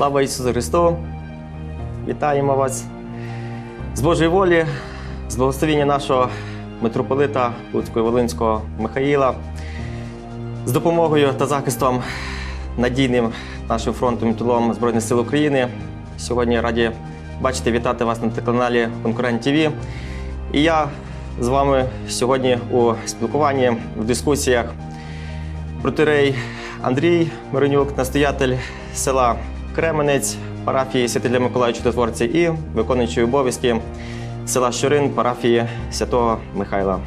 Слава Ісусу Христу! Вітаємо вас з Божої волі, з благословення нашого митрополита Луцького Волинського Михаїла, з допомогою та захистом надійним нашим фронтом і тилом Збройних сил України. Сьогодні раді бачити, вітати вас на телеканалі Конкурент ТВ. І я з вами сьогодні у спілкуванні, в дискусіях Протирей Андрій Миронюк, настоятель села Кременець, парафії Святителя Миколая Чудотворця і виконуючий обов'язки села Щорин, парафії святого Михайла.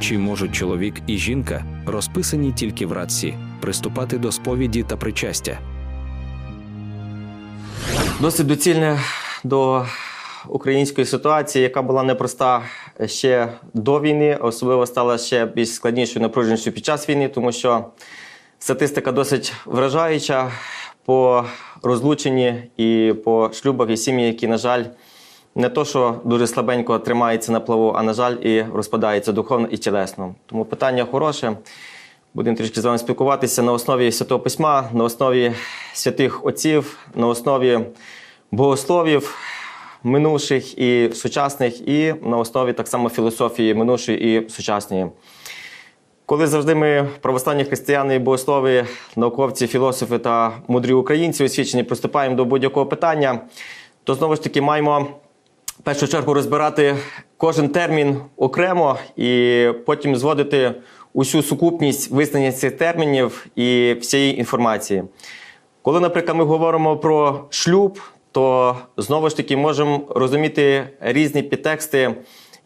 Чи можуть чоловік і жінка, розписані тільки в радці, приступати до сповіді та причастя? Досить доцільне до української ситуації, яка була непроста ще до війни, особливо стала ще більш складнішою напруженістю під час війни, тому що статистика досить вражаюча по розлученні і по шлюбах і сім'ї, які, на жаль, не то, що дуже слабенько тримаються на плаву, а на жаль, і розпадаються духовно і тілесно. Тому питання хороше. Будемо трішки з вами спілкуватися на основі Святого Письма, на основі святих отців, на основі богословів минувших і сучасних, і на основі так само філософії минувшої і сучасної. Коли завжди ми, православні християни, богослови, науковці, філософи та мудрі українці освічені, приступаємо до будь-якого питання, то знову ж таки маємо в першу чергу розбирати кожен термін окремо і потім зводити усю сукупність визнання цих термінів і всієї інформації. Коли, наприклад, ми говоримо про шлюб, то знову ж таки можемо розуміти різні підтексти,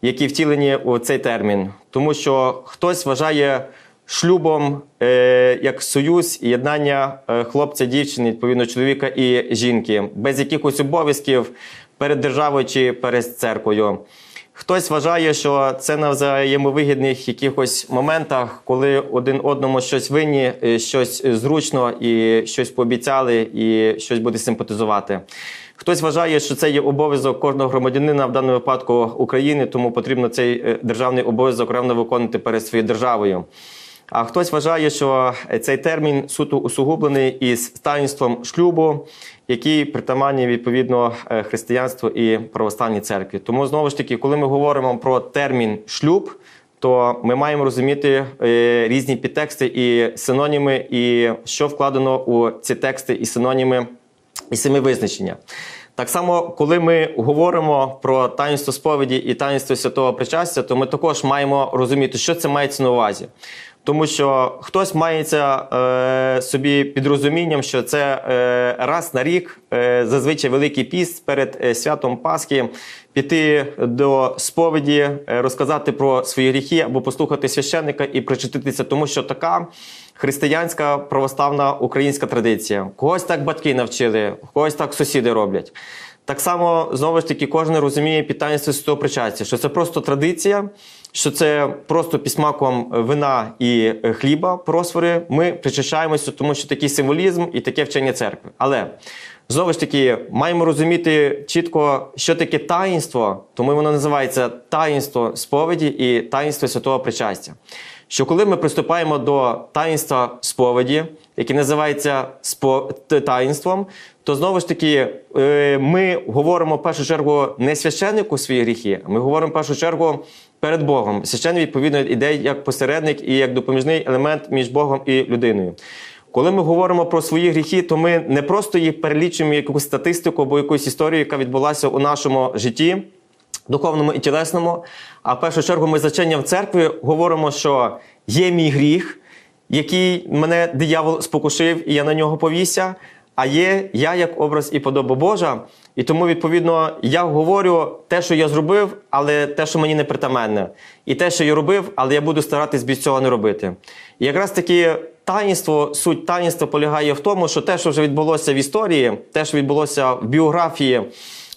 які втілені у цей термін. Тому що хтось вважає шлюбом е, як союз і єднання е, хлопця, дівчини, відповідно, чоловіка і жінки, без якихось обов'язків перед державою чи перед церквою. Хтось вважає, що це на взаємовигідних якихось моментах, коли один одному щось винні, е, щось зручно і щось пообіцяли, і щось буде симпатизувати. Хтось вважає, що це є обов'язок кожного громадянина в даному випадку України, тому потрібно цей е, державний обов'язок ревно виконувати перед своєю державою. А хтось вважає, що цей термін суто усугублений із таїнством шлюбу, який притаманні відповідно е, християнству і православній церкві. Тому знову ж таки, коли ми говоримо про термін шлюб, то ми маємо розуміти е, різні підтексти і синоніми, і що вкладено у ці тексти і синоніми, і самі визначення. Так само, коли ми говоримо про таїнство сповіді і таїнство святого причастя, то ми також маємо розуміти, що це мається на увазі. Тому що хтось мається е, собі під розумінням, що це е, раз на рік, е, зазвичай великий піст перед е, святом Пасхи, піти до сповіді, е, розказати про свої гріхи або послухати священника і причаститися, тому що така християнська православна українська традиція. Когось так батьки навчили, когось так сусіди роблять. Так само знову ж таки кожен розуміє питання святого причастя, що це просто традиція, що це просто пісмаком вина і е, хліба просвори. Ми причащаємося, тому що такий символізм і таке вчення церкви. Але знову ж таки маємо розуміти чітко, що таке таїнство, тому воно називається таїнство сповіді і таїнство святого причастя. Що коли ми приступаємо до таїнства сповіді, яке називається таїнством, то знову ж таки е, ми говоримо в першу чергу не священнику свої гріхи, ми говоримо в першу чергу перед Богом. Священник, відповідно, іде як посередник і як допоміжний елемент між Богом і людиною. Коли ми говоримо про свої гріхи, то ми не просто їх перелічуємо якусь статистику або якусь історію, яка відбулася у нашому житті, духовному і тілесному. А в першу чергу ми заченням церкви говоримо, що є мій гріх, який мене диявол спокушив, і я на нього повівся. А є я як образ і подоба Божа, і тому, відповідно, я говорю те, що я зробив, але те, що мені не притаменне. І те, що я робив, але я буду старатись без цього не робити. І якраз таки таїнство, суть таїнства полягає в тому, що те, що вже відбулося в історії, те, що відбулося в біографії,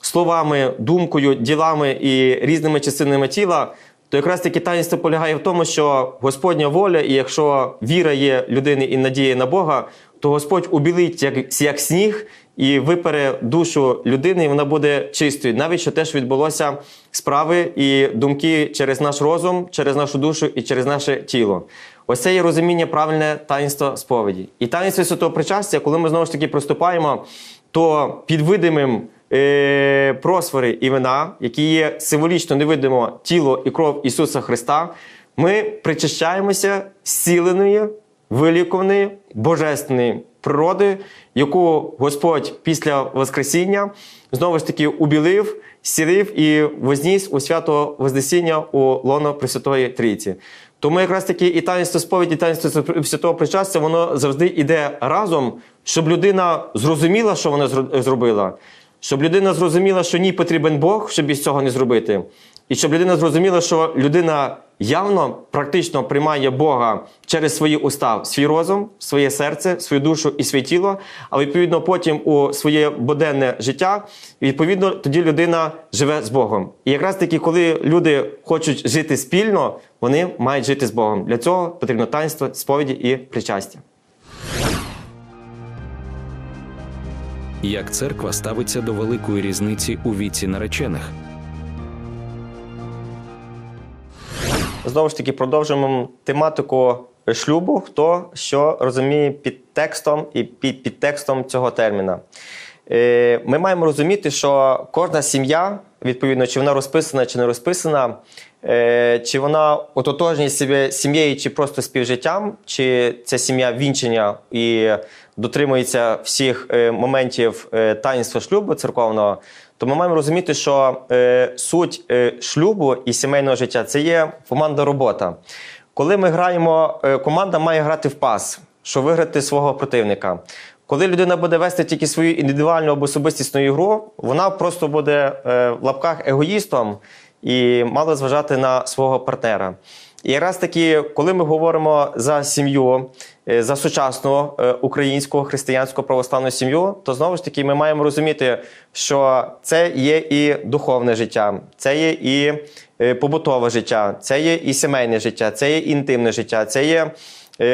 словами, думкою, ділами і різними частинами тіла, то якраз таки таїнство полягає в тому, що Господня воля, і якщо віра є людини і надія на Бога, то Господь убілить як, як сніг і випере душу людини, і вона буде чистою. Навіть що теж відбулося справи і думки через наш розум, через нашу душу і через наше тіло. Ось це є розуміння правильне таїнства сповіді. І таїнство святого причастя, коли ми знову ж таки приступаємо, то під видимим е, просвори і вина, які є символічно невидимо тіло і кров Ісуса Христа, ми причащаємося зціленої, вилікуваної, божественної природи, яку Господь після Воскресіння знову ж таки убілив, зцілив і возніс у свято Вознесіння у лоно Пресвятої Трійці. Тому якраз таки і таїнство сповіді, і таїнство святого причастя, воно завжди йде разом, щоб людина зрозуміла, що вона зробила, щоб людина зрозуміла, що їй потрібен Бог, щоб із цього не зробити. І щоб людина зрозуміла, що людина явно практично приймає Бога через свої уста, свій розум, своє серце, свою душу і своє тіло, а відповідно потім у своє буденне життя, відповідно, тоді людина живе з Богом. І якраз таки, коли люди хочуть жити спільно, вони мають жити з Богом. Для цього потрібно таїнство, сповіді і причастя. Як церква ставиться до великої різниці у віці наречених? Знову ж таки, продовжуємо тематику шлюбу, хто що розуміє під текстом і під підтекстом цього терміна. Е, Ми маємо розуміти, що кожна сім'я, відповідно, чи вона розписана, чи не розписана, е, чи вона ототожнює себе сім'єю, чи просто співжиттям, чи це сім'я вінчення і дотримується всіх е, моментів е, таїнства шлюбу церковного, то ми маємо розуміти, що суть шлюбу і сімейного життя це є командна робота. Коли ми граємо, команда має грати в пас, щоб виграти свого противника. Коли людина буде вести тільки свою індивідуальну або особистісну ігру, вона просто буде е, в лапках егоїстом і мало зважати на свого партнера. І якраз таки, коли ми говоримо за сім'ю, е, за сучасну е, українську християнську православну сім'ю, то знову ж таки ми маємо розуміти, що це є і духовне життя, це є і побутове життя, це є і сімейне життя, це є інтимне життя, це є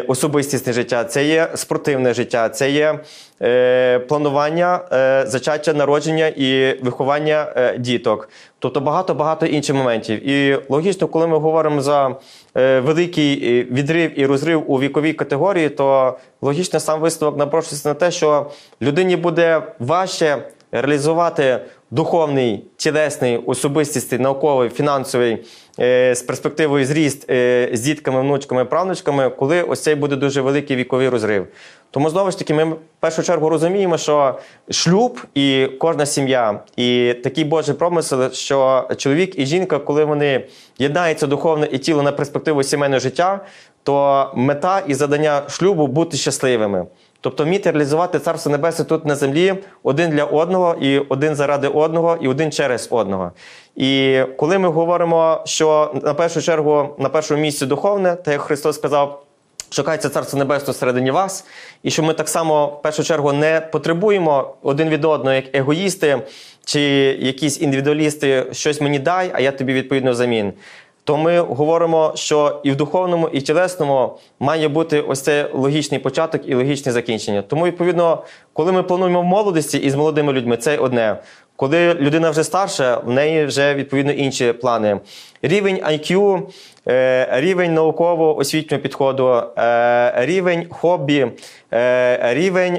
особистісне життя, це є спортивне життя, це є е, планування е, зачаття народження і виховання е, діток. Тобто багато-багато інших моментів. І логічно, коли ми говоримо за е, великий е, відрив і розрив у віковій категорії, то логічно сам висновок напрошується на те, що людині буде важче реалізувати духовний, тілесний, особистісний, науковий, фінансовий е, з перспективою зріст е, з дітками, внучками, правнучками, коли ось цей буде дуже великий віковий розрив. Тому знову ж таки, ми в першу чергу розуміємо, що шлюб і кожна сім'я, і такий Божий промисел, що чоловік і жінка, коли вони єднаються духовно і тіло на перспективу сімейного життя, то мета і задання шлюбу бути щасливими. Тобто вміти реалізувати царство небесне тут на землі один для одного, і один заради одного, і один через одного. І коли ми говоримо, що на першу чергу на першому місці духовне, так як Христос сказав. Шукається царство небесне всередині вас, і що ми так само в першу чергу не потребуємо один від одного, як егоїсти чи якісь індивідуалісти, щось мені дай, а я тобі відповідно взамін. То ми говоримо, що і в духовному, і в тілесному має бути ось це логічний початок і логічне закінчення. Тому, відповідно, коли ми плануємо в молодості із молодими людьми, це одне. Коли людина вже старша, в неї вже відповідно інші плани. Рівень IQ, е, рівень науково-освітнього підходу, е, рівень хобі, е, рівень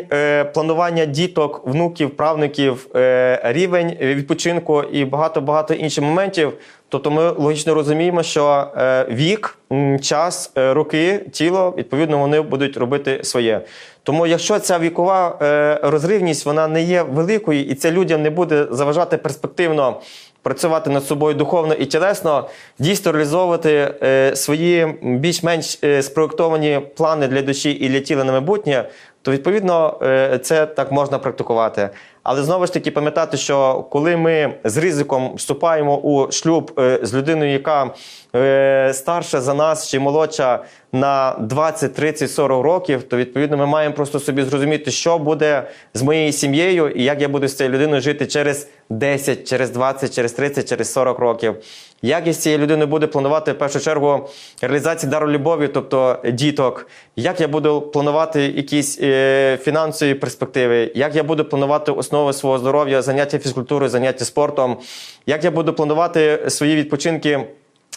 планування діток, внуків, правнуків, е, рівень відпочинку і багато-багато інших моментів. Тобто ми логічно розуміємо, що вік, час, роки, тіло, відповідно, вони будуть робити своє. Тому, якщо ця вікова е, розривність вона не є великою, і це людям не буде заважати перспективно працювати над собою духовно і тілесно, дійсно реалізовувати е, свої більш-менш е, спроєктовані плани для душі і для тіла на майбутнє, то відповідно це так можна практикувати. Але знову ж таки пам'ятати, що коли ми з ризиком вступаємо у шлюб е, з людиною, яка е, старша за нас чи молодша на 20, 30, 40 років, то відповідно ми маємо просто собі зрозуміти, що буде з моєю сім'єю і як я буду з цією людиною жити через 10, через 20, через 30, через 40 років. Як я з цією людиною буду планувати в першу чергу реалізацію дару любові, тобто діток, як я буду планувати якісь е, фінансові перспективи, як я буду планувати основи свого здоров'я, заняття фізкультурою, заняття спортом, як я буду планувати свої відпочинки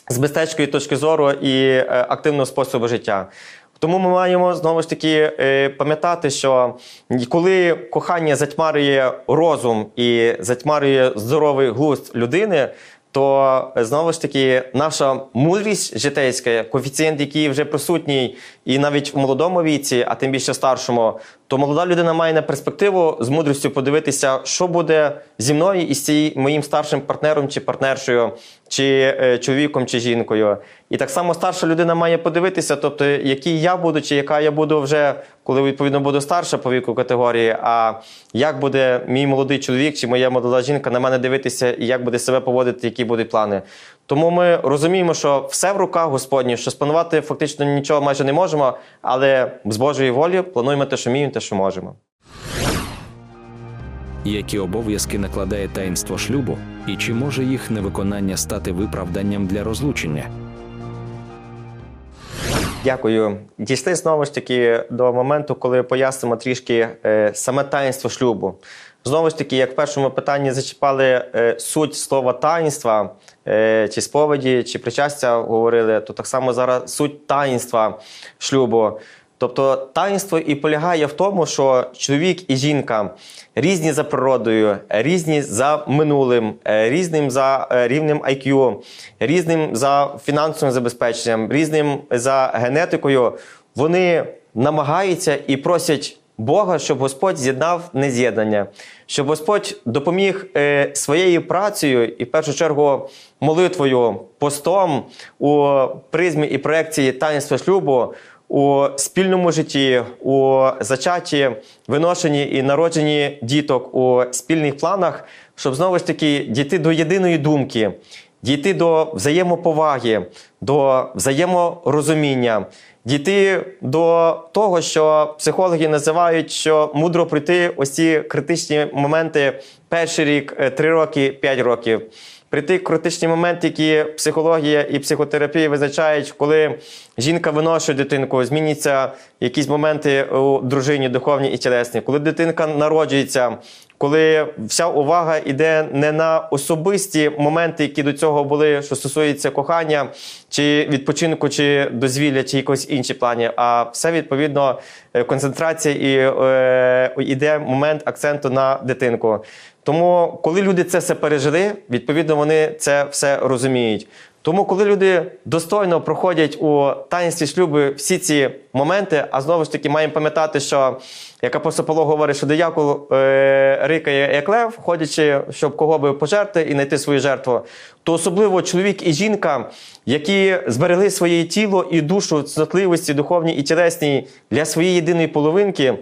з безпечної точки зору і е, активного способу життя. Тому ми маємо знову ж таки е, пам'ятати, що коли кохання затьмарює розум і затьмарює здоровий глузд людини, то е, знову ж таки наша мудрість житейська, коефіцієнт, який вже присутній і навіть в молодому віці, а тим більше старшому, то молода людина має на перспективу з мудрістю подивитися, що буде зі мною і з цією моїм старшим партнером чи партнершою, чи е, чоловіком, чи жінкою. І так само старша людина має подивитися, тобто, який я буду, чи яка я буду вже, коли відповідно буду старша по віку категорії, а як буде мій молодий чоловік чи моя молода жінка на мене дивитися, і як буде себе поводити, які будуть плани. Тому ми розуміємо, що все в руках Господні, що спланувати фактично нічого майже не можемо, але з Божої волі плануємо те, що вміємо, те, що можемо. Які обов'язки накладає таїнство шлюбу, і чи може їх невиконання стати виправданням для розлучення? Дякую. Дійшли знову ж таки до моменту, коли пояснимо трішки е, саме таїнство шлюбу. Знову ж таки, як в першому питанні зачіпали е, суть слова таїнства, е, чи сповіді, чи причастя говорили, то так само зараз суть таїнства шлюбу. Тобто таїнство і полягає в тому, що чоловік і жінка різні за природою, різні за минулим, е, різним за е, рівнем IQ, різним за фінансовим забезпеченням, різним за генетикою. Вони намагаються і просять Бога, щоб Господь з'єднав нез'єднання, щоб Господь допоміг е, своєю працею і в першу чергу молитвою, постом у призмі і проекції таїнства шлюбу у спільному житті, у зачатті, виношенні і народженні діток у спільних планах, щоб знову ж таки дійти до єдиної думки, дійти до взаємоповаги, до взаєморозуміння, дійти до того, що психологи називають, що мудро пройти ось ці критичні моменти перший рік, е, три роки, п'ять років. Прийти критичні моменти, які психологія і психотерапія визначають, коли жінка виношує дитинку, зміняться якісь моменти у дружині, духовні і тілесні, коли дитинка народжується, коли вся увага йде не на особисті моменти, які до цього були, що стосується кохання, чи відпочинку, чи дозвілля, чи якось інші плані, а все відповідно е, концентрація і е, йде момент акценту на дитинку. Тому, коли люди це все пережили, відповідно вони це все розуміють. Тому, коли люди достойно проходять у таїнстві шлюбу всі ці моменти, а знову ж таки маємо пам'ятати, що як апостол Павло говорить, що диявол е, рикає як лев, ходячи, щоб кого би пожерти і знайти свою жертву, то особливо чоловік і жінка, які зберегли своє тіло і душу цнотливості духовній і тілесній для своєї єдиної половинки,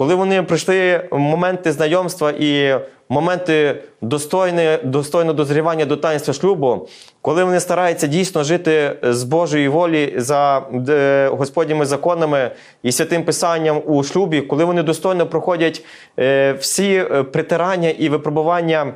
коли вони пройшли моменти знайомства і моменти достойне, достойного дозрівання до таїнства шлюбу, коли вони стараються дійсно жити з Божої волі за е, Господніми законами і святим писанням у шлюбі, коли вони достойно проходять е, всі е, притирання і випробування.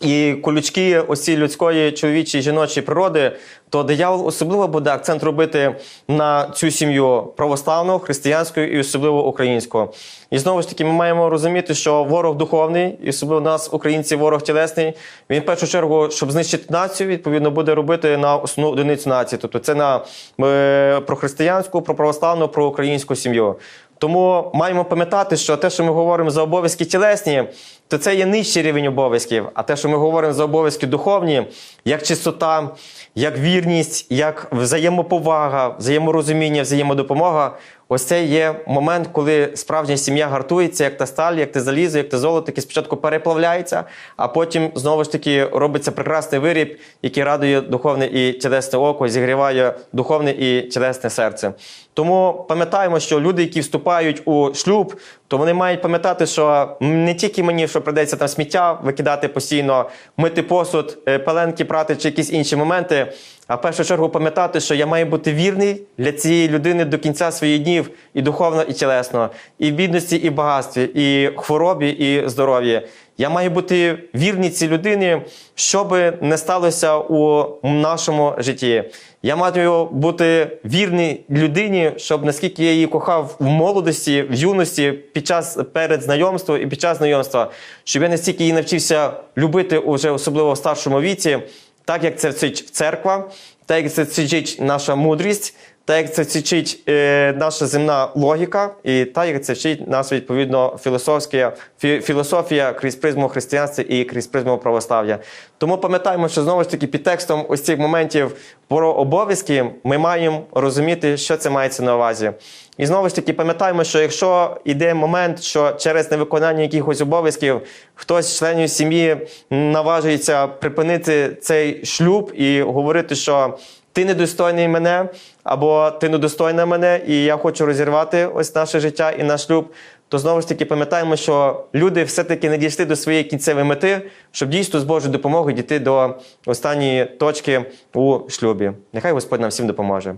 І колючки осі людської чоловічої жіночої природи, то диявол особливо буде акцент робити на цю сім'ю православну, християнську і особливо українську. І знову ж таки, ми маємо розуміти, що ворог духовний, і особливо нас, українці, ворог тілесний. Він в першу чергу, щоб знищити націю, відповідно буде робити на основну одиницю нації. Тобто це на е, про християнську, про православну, про українську сім'ю. Тому маємо пам'ятати, що те, що ми говоримо за обов'язки тілесні, то це є нижчий рівень обов'язків. А те, що ми говоримо за обов'язки духовні, як чистота, як вірність, як взаємоповага, взаєморозуміння, взаємодопомога, ось це є момент, коли справжня сім'я гартується, як та сталь, як те залізо, як те золото, яке спочатку переплавляється, а потім знову ж таки робиться прекрасний виріб, який радує духовне і тілесне око, зігріває духовне і тілесне серце. Тому пам'ятаємо, що люди, які вступають у шлюб, то вони мають пам'ятати, що не тільки мені, що придеться там сміття викидати постійно, мити посуд, е, пеленки прати чи якісь інші моменти, а в першу чергу пам'ятати, що я маю бути вірний для цієї людини до кінця своїх днів і духовно, і тілесно, і в бідності, і в багатстві, і в хворобі, і здоров'ї. Я маю бути вірний цій людині, що би не сталося у нашому житті. Я маю бути вірний людині, щоб наскільки я її кохав в молодості, в юності, під час перед знайомством і під час знайомства, щоб я настільки її навчився любити уже особливо в старшому віці, так як це вчить церква, так як це вчить наша мудрість, так як це вчить е, наша земна логіка, і так як це вчить нас відповідно філософська фі, філософія крізь призму християнства і крізь призму православ'я. Тому пам'ятаємо, що знову ж таки під текстом ось цих моментів про обов'язки ми маємо розуміти, що це мається на увазі. І знову ж таки пам'ятаємо, що якщо йде момент, що через невиконання якихось обов'язків хтось з членів сім'ї наважується припинити цей шлюб і говорити, що ти недостойний мене, або ти недостойна мене, і я хочу розірвати ось наше життя і наш шлюб. То знову ж таки пам'ятаємо, що люди все-таки не дійшли до своєї кінцевої мети, щоб дійсно з Божою допомогою дійти до останньої точки у шлюбі. Нехай Господь нам всім допоможе.